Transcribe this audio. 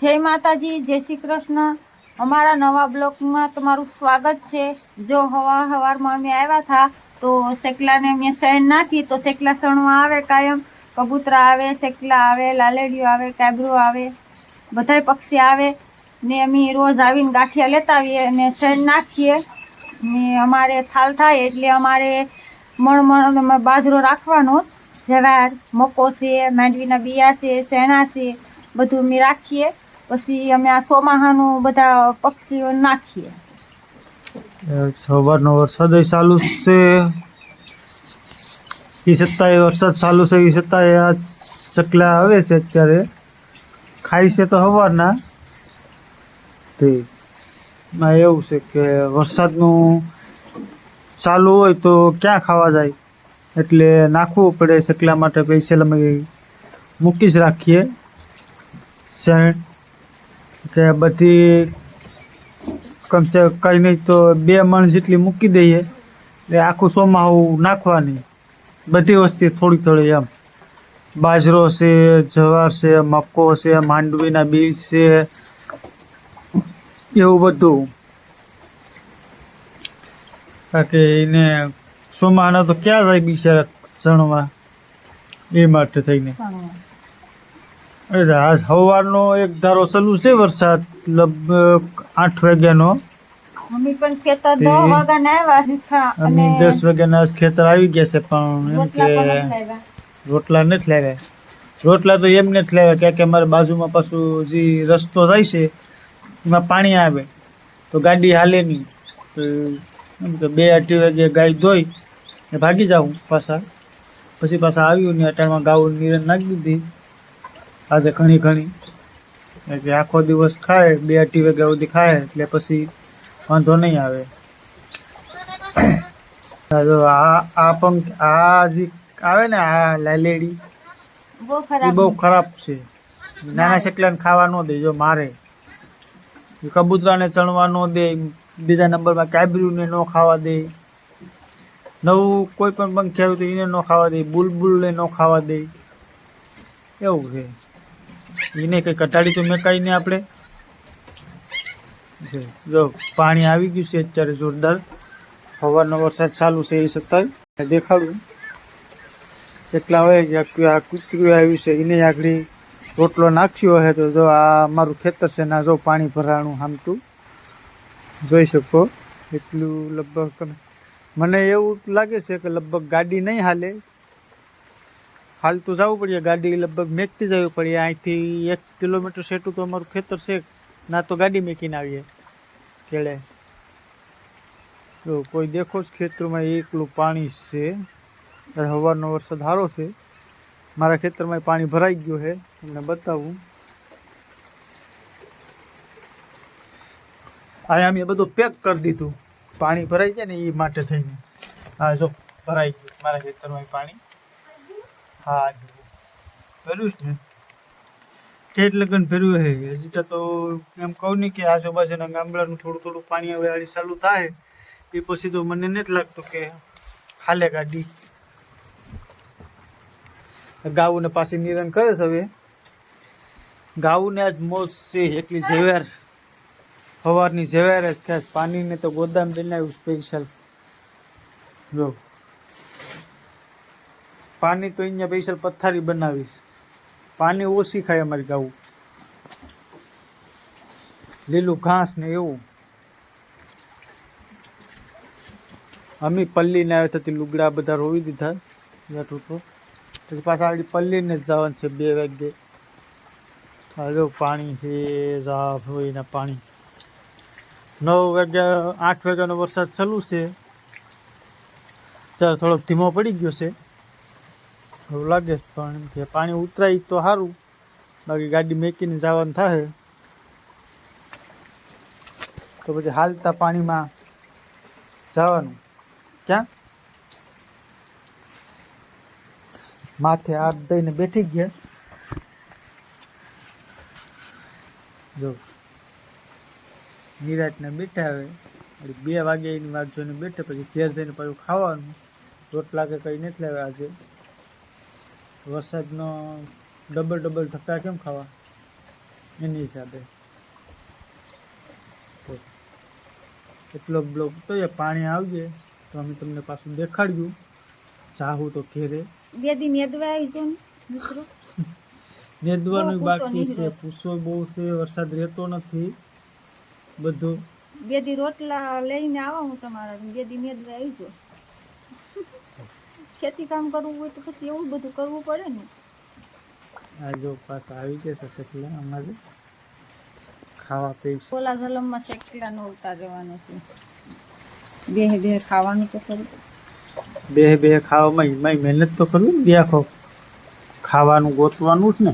જય માતાજી, જય શ્રી કૃષ્ણ. અમારા નવા બ્લોકમાં તમારું સ્વાગત છે. જો હવા હવારમાં અમે આવ્યા હતા, તો શેકલાને અમે શેણ નાખી, તો શેકલા સણવા આવે કાયમ. કબૂતરા આવે, શેકલા આવે, લાલેડીઓ આવે કાબરો આવે, બધાય પક્ષી આવે. ને અમે રોજ આવીને ગાંઠિયા લેતા આવીએ અને શેણ નાખીએ. ને અમારે થાલ થાય એટલે અમારે મણ મણ બાજરો રાખવાનો જ. જવાર મકો છે માંડવીના બિયા છે, શેણા છે, બધું અમે રાખીએ. પછી અમે આ ચોમાહાનું બધા પક્ષીઓ નાખીએ. સવારનો વરસાદ ચાલુ છે. એ છતાંય વરસાદ ચાલુ છે એ છતાંય આ ચકલા આવે છે અત્યારે. ખાય છે તો સવારના. તે એવું છે કે વરસાદનું ચાલુ હોય તો ક્યાં ખાવા જાય? એટલે નાખવું પડે ચકલા માટે પૈસા અમે મૂકી જ રાખીએ. શેણ કે બધી કમસે કંઈ નહીં તો બે મણ જેટલી મૂકી દઈએ. એટલે આખું ચોમાહું નાખવાની. બધી વસ્તી થોડી થોડી એમ. બાજરો છે, જવાર છે, મક્કો છે, માંડવીના બીજ છે, એવું બધું. બાકી એને ચોમાહાના તો ક્યાં જાય બિચારા ચણવા? એ માટે થઈને. આજ સવારનો એક ધારો ચાલુ છે વરસાદ લગભગ આઠ વાગ્યાનો. મમ્મી પણ ખેતર દસ વાગ્યા આવ્યા અમે દસ વાગ્યાના ખેતર આવી ગયા છે પણ એમ કે રોટલા નથી લાવ્યા. રોટલા તો એમ નથી લાવ્યા કારણ કે અમારે બાજુમાં પાછું જે રસ્તો થાય છે એમાં પાણી આવે તો ગાડી હાલે નહીં. એમ કે બે અઢી વાગે ગાય ધોઈ ભાગી જાઉં પાછા. પછી પાછા આવ્યું ને અટાણમાં ગાવું નીરણ નાખી દીધી. આજે ઘણી ઘણી. એટલે આખો દિવસ ખાય બે અઢી વાગ્યા સુધી ખાય એટલે પછી વાંધો નહીં આવે. આ આ પંખ આ જે આવે ને આ લાલેડી બહુ એ ખરાબ બહુ ખરાબ છે. નાના છેકલાને ખાવા ન દે જો મારે. કબૂતરાને ચણવા ન દે બીજા નંબરમાં કાબરીને ન ખાવા દે. નવું કોઈ પણ પંખી આવ્યું તો એને ન ખાવા દે બુલબુલને ન ખાવા દે. એવું છે. એને કંઈ કટાડી તો મેકાઈને આપણે. જો પાણી આવી ગયું છે અત્યારે જોરદાર. હવાનો વરસાદ ચાલુ છે એ છતાંય. દેખાડું. એટલા હોય કે આ- કૂતરું આવ્યું છે, એને આગળ રોટલો નાખ્યો હે તો જો આ મારું ખેતર છે ના જો પાણી ભરાણું હામતું જોઈ શકો એટલું લગભગ મને એવું લાગે છે કે લગભગ ગાડી નહીં હાલે. હાલતું જવું પડે ગાડી લગભગ મેકતી જવી પડે. અહીંથી એક કિલોમીટર સેટું તો અમારું ખેતર છે, ના તો ગાડી મેકીને આવીએ કેળે જો, કોઈ દેખો જ ખેતરમાં એકલું પાણી છે. હવાનો વરસાદ સારો છે. મારા ખેતરમાં પાણી ભરાઈ ગયું છે, તમને બતાવું. અહીંયા મેં બધું પેક કરી દીધું. પાણી ભરાઈ જાય ને એ માટે થઈને. હા જો, ભરાઈ ગયું. મારા ખેતરમાં પાણી. હા જુઓ. જ ને? ઠેઠ લગન ફેરવું છે. હજી તો એમ કહું નહીં કે આજુબાજુના ગામડાનું થોડું થોડું પાણી હવે આડી ચાલુ થાય. એ પછી તો મને નથી લાગતું કે હાલે ગાડી. ગાઉને પાછી નિરણ કરે છે હવે. ગાઉને આજ મોજ છે એટલી ઝેવેર. સવારની ઝેવેર જ થાય પાણીને તો ગોદામ બનાવ્યું સ્પેશિયલ જો. પાણી તો અહીંયા સ્પેશિયલ પથ્થારી બનાવીશ. પાણી ઓછી ખાય અમારી ગાવું. લીલું ઘાસ ને એવું. અમે પલ્લીને આવ્યા હતા લુગડા બધા રોવી દીધા બેઠું તો. પછી પાછા આગળ પલ્લીને જવાનું છે, બે વાગે હવે પાણી છે હોય પાણી. નવ વાગ્યા, આઠ વાગ્યાનો વરસાદ ચાલુ છે. ત્યારે થોડોક ધીમો પડી ગયો છે. એવું લાગે છે, પણ કે પાણી ઉતરાય તો સારું. બાકી ગાડી મેકીને જવાનું થાય તો પછી હાલતા પાણીમાં જવાનું. ક્યાં? માથે હાથ દઈને બેઠી ગયા. જો. નિરાટને બેઠા હવે. બે વાગે એની વાત જોઈને બેઠે, પછી ઘેર જઈને પાછું ખાવાનું. રોટલા કે કંઈ નથી લેવા આજે. વરસાદનો ડબલ ડબલ ધક્કા કેમ ખાવા? એની હિસાબે. એટલો બ્લોક તો એ પાણી આવજે તો અમે તમને પાછું દેખાડ્યું. જાહું તો ઘેરે. બે દી નેદવા આવી છે મિત્રો. નેદવાનું બાકી છે. પૂછો પૂસો બહુ છે વરસાદ રહેતો નથી. બધું. બે દી રોટલા લઈને આવા હું તમારા બે દી નેદવા આવીજો ખેતી કામ કરવું હોય તો પછી એવું બધું કરવું પડે ને. આ જો પાસ આવી જશે છે અમારે ખાવા પીશ. ઓલા જલમમાં શેકલા નો ઉતાર જવાનો છે. બે બે ખાવાનું તો કરું બે બે ખાવામાં એમાંય મહેનત તો કરવી ને બે ખાવાનું ગોતવાનું જ ને.